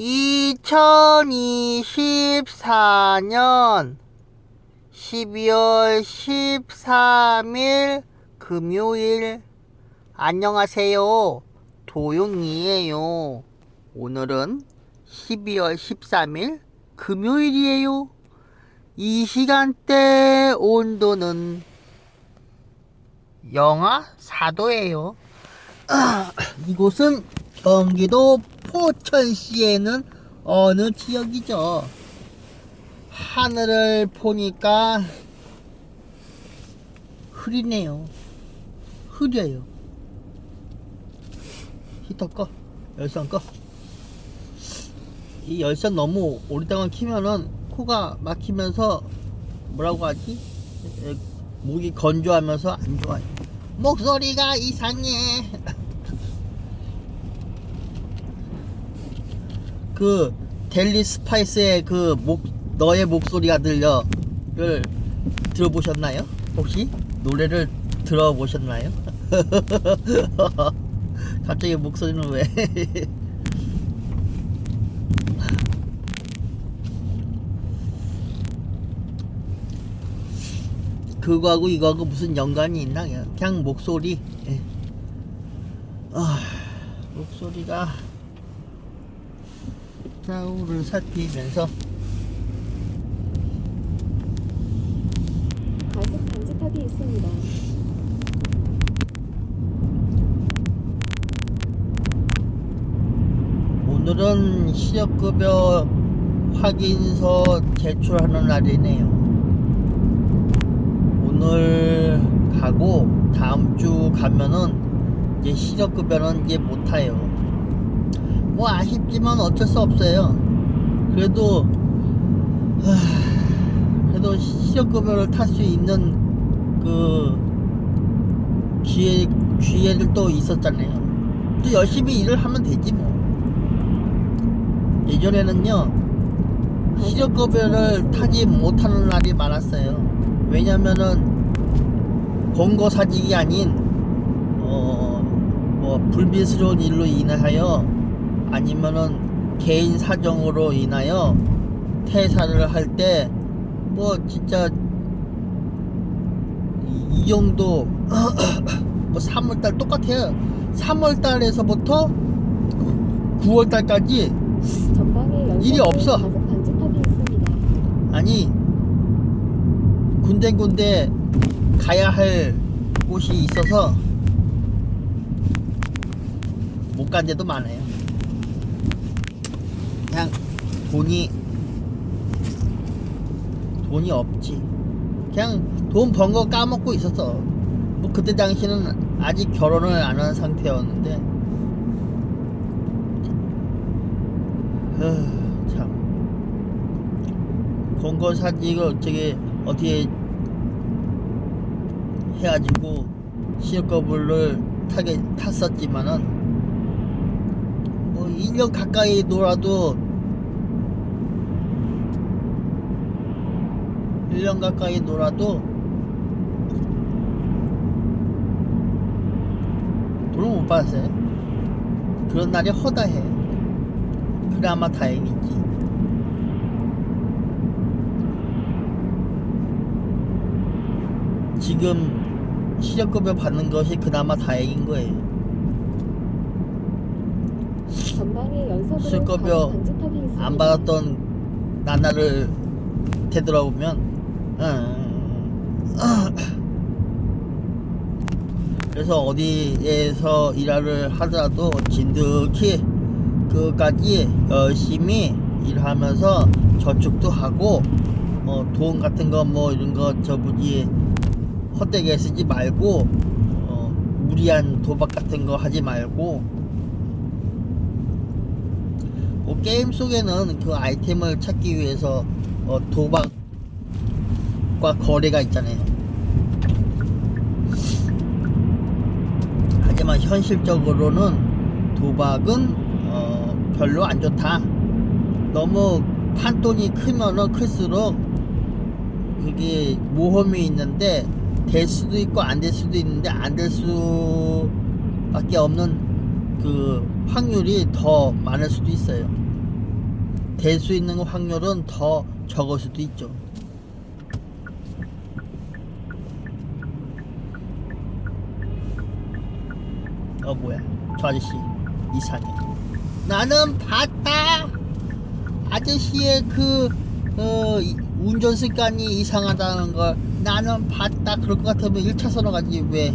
2024년 12월 13일 금요일 안녕하세요. 도용이에요. 오늘은 12월 13일 금요일이에요. 이 시간대 온도는 영하 4도예요. 이곳은 경기도 포천시에는 어느 지역이죠? 하늘을 보니까 흐리네요. 흐려요. 히터 꺼. 열선 꺼. 이 열선 너무 오랫동안 키면은 코가 막히면서 뭐라고 하지? 에, 목이 건조하면서 안 좋아요. 목소리가 이상해. 그 델리 스파이스의 그 목 너의 목소리가 들려를 들어보셨나요? 혹시 노래를 들어보셨나요? 갑자기 목소리는 왜? 그거하고 이거하고 무슨 연관이 있나? 그냥, 그냥 목소리. 예. 아, 목소리가 살피면서 과속 방지턱이 있습니다. 오늘은 실업급여 확인서 제출하는 날이네요. 오늘 가고 다음 주 가면은 이제 실업급여는 이제 못 타요. 뭐 아쉽지만 어쩔 수 없어요. 그래도 하, 그래도 실업급여를 탈 수 있는 그 기회 기회를 또 있었잖아요. 또 열심히 일을 하면 되지 뭐. 예전에는요 실업급여를 타지 못하는 날이 많았어요. 왜냐면은 권고사직이 아닌 어 뭐 불미스러운 일로 인하여 아니면은 개인 사정으로 인하여 퇴사를 할 때 뭐 진짜 이, 이 정도 뭐 3월달 똑같아요. 3월달에서부터 9월달까지 전방에 연속 일이 없어. 아니 군데군데 가야 할 곳이 있어서 못 간 데도 많아요. 그냥 돈이 돈이 없지. 그냥 돈 번 거 까먹고 있었어. 뭐 그때 당시는 아직 결혼을 안 한 상태였는데. 어, 참. 권고사직을 어떻게 어떻게 해가지고 실업급여를 타게 탔었지만은 뭐 1년 가까이 놀아도 1년 가까이 놀아도 돈을 못 받았어요. 그런 날이 허다해. 그나마 다행이지. 지금 실업급여 받는 것이 그나마 다행인 거예요. 전방에 연속으로 있습니다. 안 받았던 나날을 되돌아보면, 음, 그래서 어디에서 일을 하더라도 진득히 그까지 열심히 일하면서 저축도 하고, 어, 돈 같은 거 뭐 이런 거 저부지 헛되게 쓰지 말고, 어, 무리한 도박 같은 거 하지 말고, 뭐 게임 속에는 그 아이템을 찾기 위해서 어, 도박과 거래가 있잖아요. 하지만 현실적으로는 도박은 어, 별로 안 좋다. 너무 판돈이 크면은 클수록 그게 모험이 있는데 될 수도 있고 안 될 수도 있는데 안 될 수밖에 없는 그 확률이 더 많을 수도 있어요. 될 수 있는 확률은 더 적을 수도 있죠. 어 뭐야? 저 아저씨 이상해. 나는 봤다! 아저씨의 그 어, 이- 운전 습관이 이상하다는 걸 나는 봤다. 그럴 것 같으면 1차선으로 가지 왜?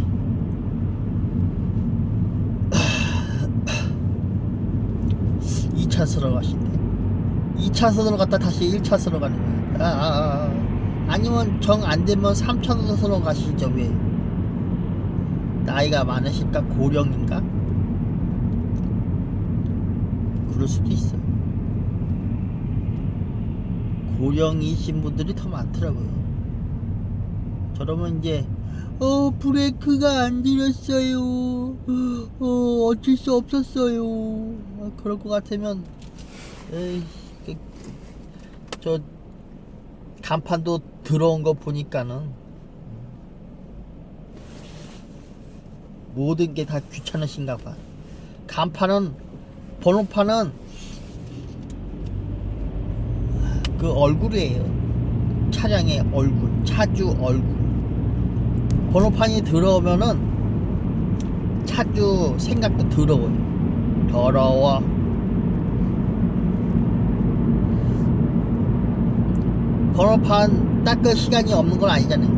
2차선으로 가신대 2차선으로 갔다 다시 1차선으로 가는 거야. 아, 아, 아. 아니면 정 안 되면 3차선으로 가시죠 왜 나이가 많으실까? 고령인가? 그럴 수도 있어 고령이신 분들이 더 많더라고요. 저러면 이제 어 브레이크가 안 들렸어요. 어 어쩔 수 없었어요. 아, 그럴 것 같으면 에이. 그, 저 간판도 들어온 거 보니까는 모든 게 다 귀찮으신가 봐. 간판은 번호판은 그 얼굴이에요. 차량의 얼굴 차주 얼굴. 번호판이 들어오면은 차주 생각도 더러워요. 더러워 번호판 닦을 시간이 없는 건 아니잖아요.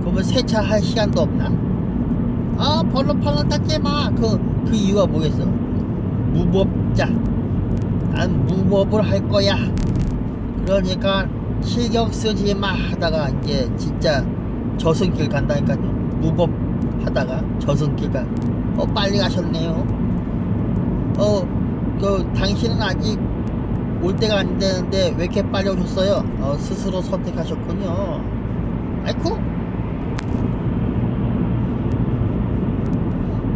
그러면 세차할 시간도 없나? 아 번호판은 닦지 마그 그 이유가 뭐겠어? 무법자. 난 무법을 할 거야. 그러니까 신경 쓰지 마. 하다가 이제 진짜 저승길 간다니까요 무법 하다가 저승길 가어 빨리 가셨네요. 어그 당신은 아직 올 때가 안 되는데 왜 이렇게 빨리 오셨어요? 어 스스로 선택하셨군요. 아이쿠!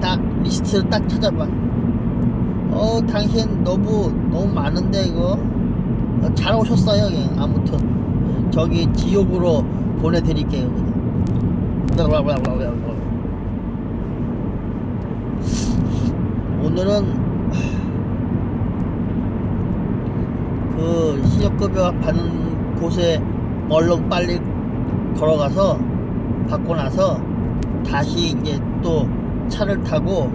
딱 리스트를 딱 찾아봐. 어 당신 너무 너무 많은데 이거? 어, 잘 오셨어요 그냥 아무튼. 어, 저기 지옥으로 보내드릴게요 그냥. 오늘은 그 시력급여 받는 곳에 얼른 빨리 걸어가서 받고 나서 다시 이제 또 차를 타고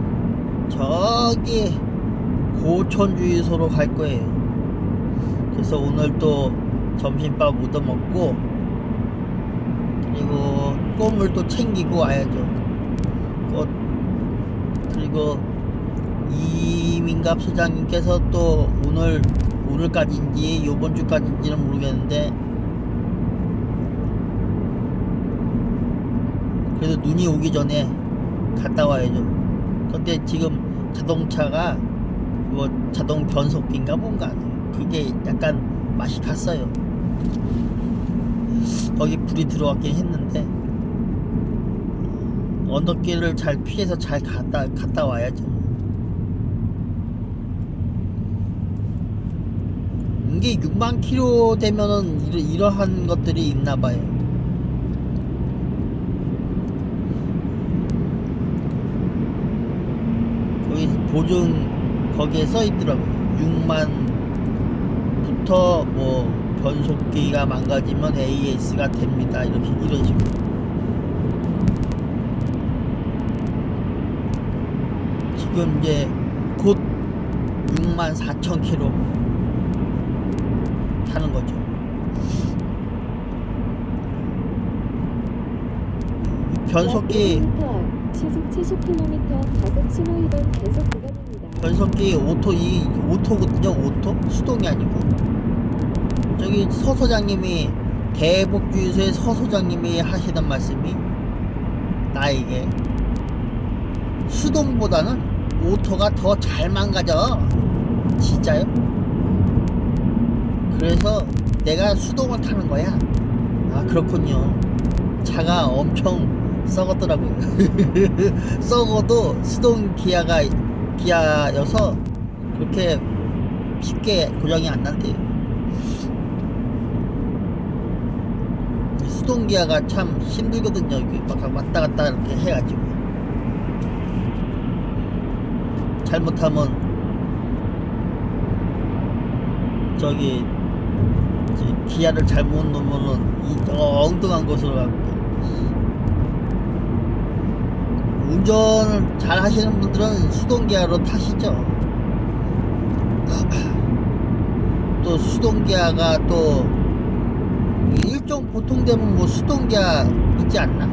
저기 고촌주유소로 갈 거예요. 그래서 오늘 또 점심밥 얻어 먹고 그리고 껌을 또 챙기고 와야죠. 그- 그리고 이민갑 소장님께서 또 오늘 오늘까지인지 요번 주까지인지는 모르겠는데 그래도 눈이 오기 전에 갔다 와야죠. 근데 지금 자동차가 뭐 자동 변속기인가 뭔가 그게 약간 맛이 갔어요. 거기 불이 들어왔긴 했는데 언덕길을 잘 피해서 잘 갔다 갔다 와야죠. 이게 6만 킬로 되면은 이러, 이러 한 것들이 있나 봐요. 거기 보증 거기에 써 있더라고요. 6만부터 뭐 변속기가 망가지면 AS가 됩니다. 이렇게 이런 식으로. 지금 이제 곧 6만 4천 킬로 타는 거죠. 변속기 500m 앞 시속 70km 과속 신호 위반 계속 구간입니다. 변속기 오토 이 오토거든요 오토? 수동이 아니고. 저기 서 소장님이 대복주유소의 서 소장님이 하시던 말씀이 나에게 수동보다는 오토가 더 잘 망가져 진짜요? 그래서 내가 수동을 타는 거야. 아 그렇군요. 차가 엄청 썩었더라고요 썩어도 수동 기아가 기아여서 그렇게 쉽게 고장이 안 난대요. 수동 기아가 참 힘들거든요. 막 왔다 갔다 이렇게 해가지고 잘못하면 저기 기아를 잘못 놓으면은 이 어, 엉뚱한 곳으로 가고 운전을 잘 하시는 분들은 수동기아로 타시죠 또 수동기아가 또 일종 보통 되면 뭐 수동기아 있지 않나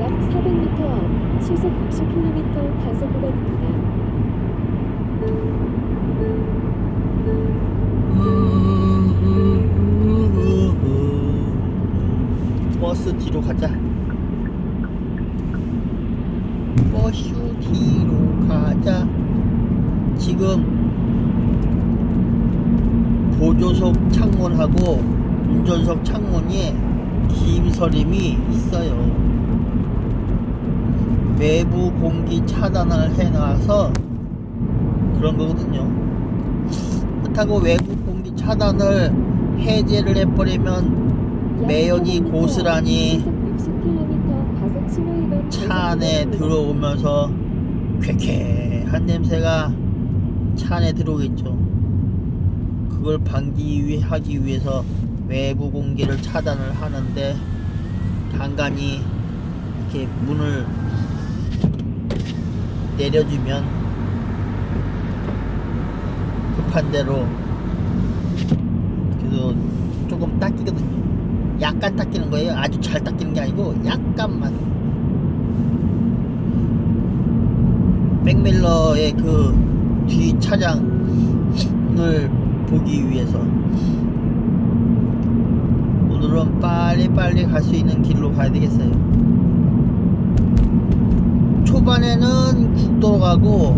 약 400m 앞 시속 60km 단속 구간입니다. 버스 뒤로 가자. 버스 뒤로 가자. 지금 보조석 창문하고 운전석 창문에 김서림이 있어요. 외부 공기 차단을 해놔서 그런 거거든요. 그렇다고 외부 공기 차단을 해제를 해버리면 약 매연이 400m 고스란히 차 안에. 들어오면서 쾌쾌한 냄새가 차 안에 들어오겠죠. 그걸 방지하기 위해서 외부 공기를 차단을 하는데 간간히 이렇게 문을 내려주면 급한 대로 그래도 조금 닦이거든요. 약간 닦이는 거예요. 아주 잘 닦이는 게 아니고 약간만. 백밀러의 그 뒤 차량을 보기 위해서 오늘은 빨리빨리 갈 수 있는 길로 가야 되겠어요. 초반에는 국도로 가고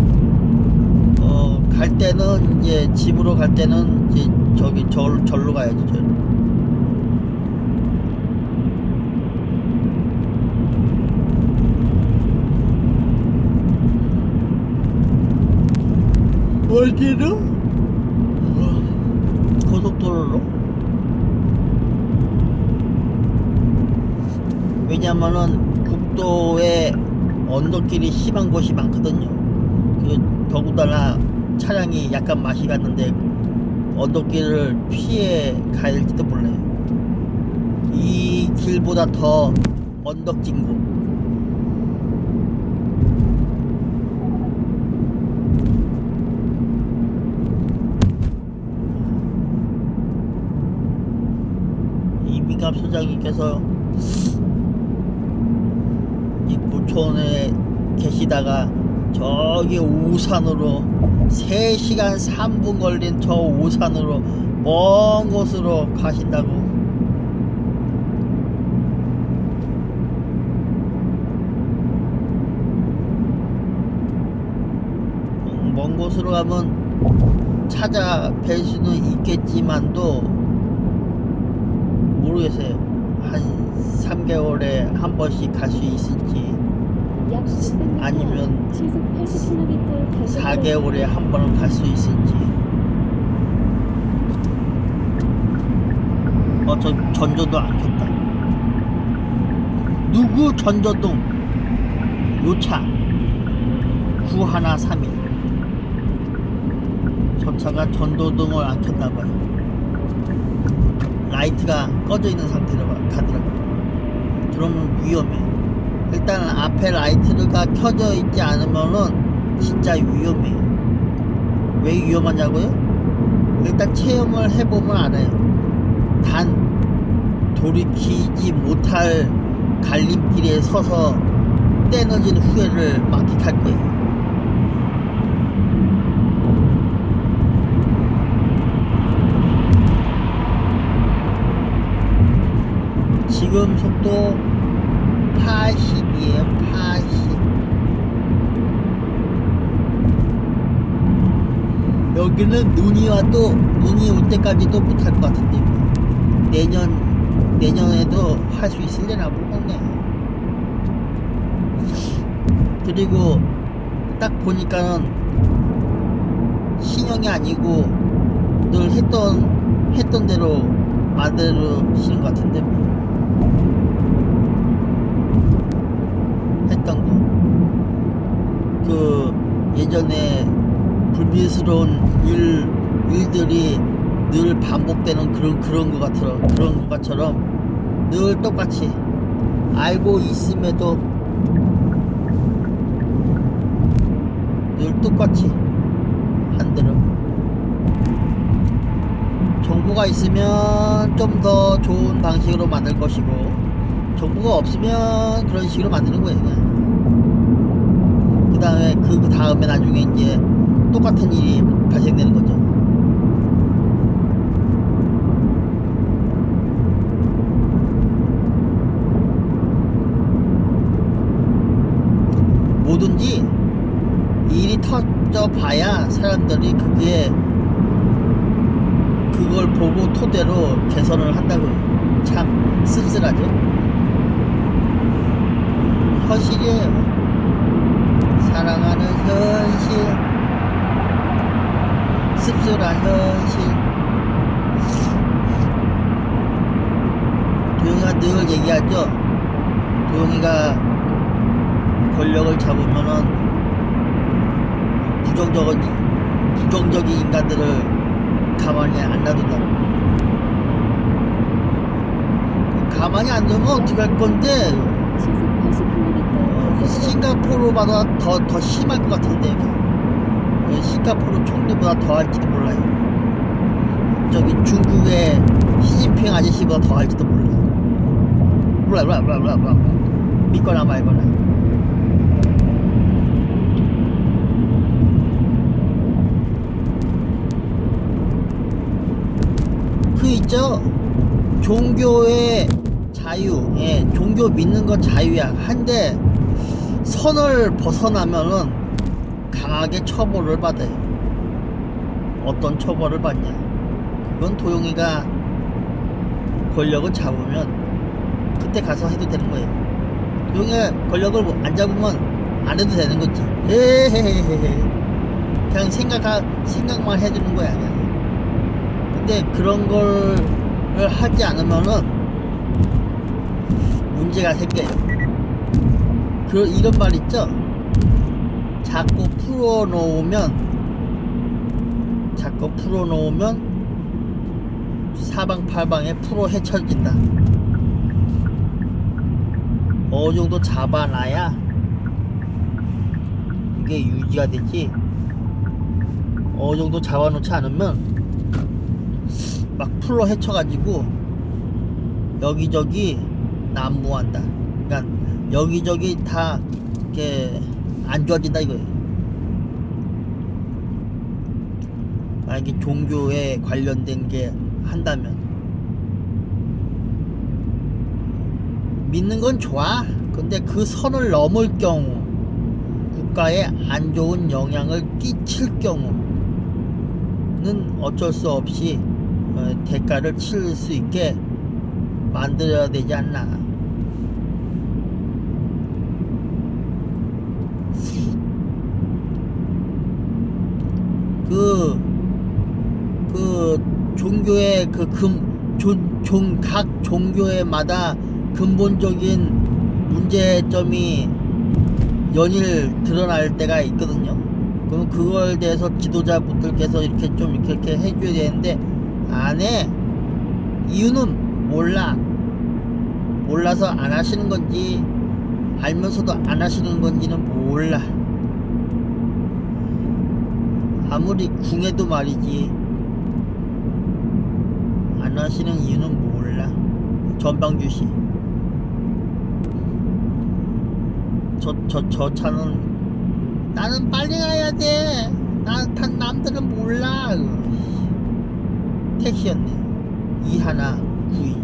어, 갈 때는 이제 집으로 갈 때는 이제 저기 절, 절로 가야죠. 절. 어디로? 고속도로로? 왜냐면은 국도에 언덕길이 심한 곳이 많거든요. 그 더군다나 차량이 약간 맛이 갔는데 언덕길을 피해 가야 될지도 몰라요. 이 길보다 더 언덕진 곳. 이미갑 소장님께서 이 고촌에 계시다가 저기 오산으로 3시간 3분 걸린 저 오산으로 먼 곳으로 가신다고. 음, 먼 곳으로 가면 찾아뵐 수는 있겠지만도 모르겠어요. 한 3개월에 한 번씩 갈 수 있을지 약 600m 아니면 시속 80km 단속 4개월에 한 번은 갈 수 있을지. 어 저 전조도 안 켰다. 누구 전조동 요차. 9131 저 차가 전조등을 안 켰나봐요 라이트가 꺼져 있는 상태로 가- 가더라고요 그러면 위험해 일단 앞에 라이트가 켜져 있지 않으면은 진짜 위험해요. 왜 위험하냐고요? 일단 체험을 해보면 알아요. 단 돌이키지 못할 갈림길에 서서 떼어진 후회를 만끽할 거예요. 지금 속도 80이에요, 80. 여기는 눈이 와도, 눈이 올 때까지도 못할 것 같은데. 내년, 내년에도 할 수 있을려나 모르겠네. 그리고 딱 보니까는 신형이 아니고 늘 했던, 했던 대로 만들으시는 것 같은데. 했던 거. 그 예전에 불미스러운 일 일들이 늘 반복되는 그런 그런 것 같아 그런 것처럼 늘 똑같이 알고 있음에도 늘 똑같이 한들음 정보가 있으면 좀 더 좋은 방식으로 만들 것이고 정보가 없으면 그런 식으로 만드는 거예요 그냥. 그 다음에 그 다음에 나중에 이제 똑같은 일이 발생되는 거죠. 뭐든지 일이 터져 봐야 사람들이 그게 보고 토대로 개선을 한다고 참 씁쓸하죠. 현실이에요. 사랑하는 현실 씁쓸한 현실 도영이가 늘 얘기하죠 도영이가 권력을 잡으면은 부정적인 부정적인 인간들을 가만히 안 놔둔다고. 가만히 안 두면 어떻게 할 건데? 시속 80km 싱가포르보다 더, 더 심할 것 같은데 예, 싱가포르 총리보다 더 할지도 몰라요. 저기 중국의 시진핑 아저씨보다 더 할지도 몰라 몰라 몰라 몰라 몰라 몰라 믿거나 말거나 그 있죠 종교의 자유 예 종교 믿는 건 자유야 한데 선을 벗어나면은 강하게 처벌을 받아요. 어떤 처벌을 받냐? 그건 도용이가 권력을 잡으면 그때 가서 해도 되는 거예요. 도용이가 권력을 뭐안 잡으면 안 해도 되는 거지. 에헤헤헤. 그냥 생각 생각만 해주는 거야 그냥. 근데 그런 걸 하지 않으면은 문제가 생겨요. 그 이런 말 있죠? 자꾸 풀어놓으면 자꾸 풀어놓으면 사방팔방에 풀어 헤쳐진다. 어느 정도 잡아놔야 이게 유지가 되지. 어느 정도 잡아놓지 않으면 막 풀어 헤쳐가지고 여기저기 난무한다. 그러니까 여기저기 다 이렇게 안 좋아진다 이거예요. 만약에 종교에 관련된 게 한다면 믿는 건 좋아. 근데 그 선을 넘을 경우 국가에 안 좋은 영향을 끼칠 경우는 어쩔 수 없이 어, 대가를 치를 수 있게 만들어야 되지 않나. 그, 그, 종교의 그 금, 종, 종, 각 종교에마다 근본적인 문제점이 연일 드러날 때가 있거든요. 그럼 그걸 대해서 지도자분들께서 이렇게 좀 이렇게, 이렇게 해줘야 되는데, 안 해. 이유는 몰라. 몰라서 안 하시는 건지, 알면서도 안 하시는 건지는 몰라. 아무리 궁해도 말이지 안 하시는 이유는 몰라 전방주 씨. 저, 저, 저 차는 나는 빨리 가야 돼. 나, 단 남들은 몰라. 택시였네. 이하나 구이.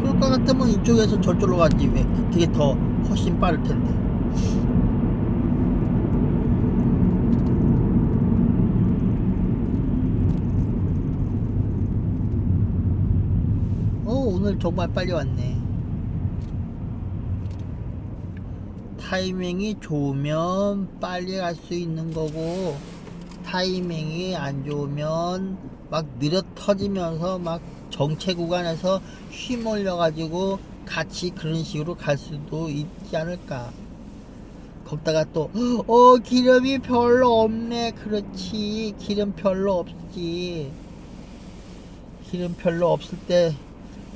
그럴 것 같으면 이쪽에서 저쪽으로 가지 왜 그게 더 훨씬 빠를 텐데 어 오늘 정말 빨리 왔네 타이밍이 좋으면 빨리 갈 수 있는 거고 타이밍이 안 좋으면 막 느려 터지면서 막 정체 구간에서 휘몰려 가지고 같이 그런 식으로 갈 수도 있지 않을까. 거기다가 또, 어, 기름이 별로 없네. 그렇지. 기름 별로 없지. 기름 별로 없을 때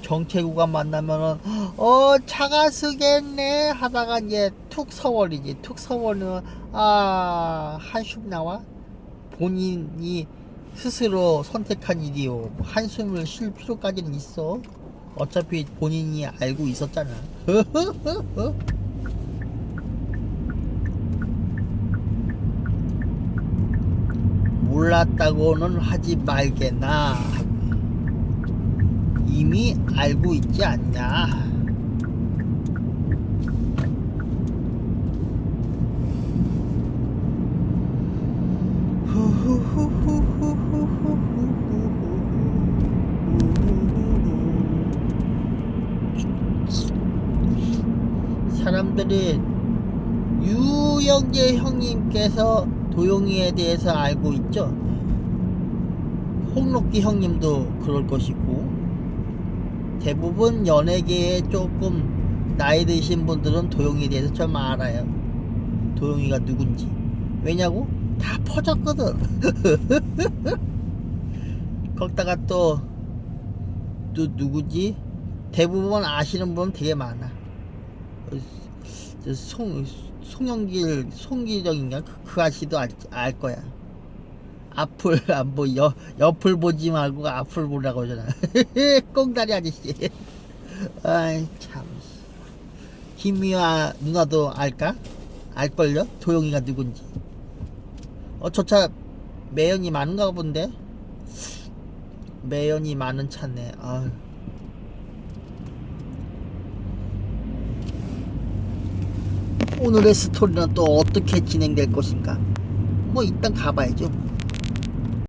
정체 구간 만나면은, 어, 차가 쓰겠네. 하다가 이제 툭 서버리면, 아, 한숨 나와? 본인이 스스로 선택한 일이요. 한숨을 쉴 필요까지는 있어. 어차피 본인이 알고 있었잖아. 몰랐다고는 하지 말게나. 이미 알고 있지 않냐. 사람들이 유영재 형님께서 도용이에 대해서 알고 있죠. 홍록기 형님도 그럴 것이고 대부분 연예계에 조금 나이 드신 분들은 도용이에 대해서 좀 알아요. 도용이가 누군지. 왜냐고? 다 퍼졌거든. 거기다가 또, 또 누구지? 대부분 아시는 분 되게 많아. 송, 송영길, 송기정인가? 그, 그 아저씨도 알, 알 거야. 앞을 안 보, 여, 옆을 보지 말고 앞을 보라고 하잖아. 꽁다리 아저씨. 아이, 참. 김미화 누나도 알까? 알걸요? 도영이가 누군지. 어, 저 차 매연이 많은가 본데? 매연이 많은 차네. 아유. 오늘의 스토리는 또 어떻게 진행될 것인가? 뭐 일단 가봐야죠.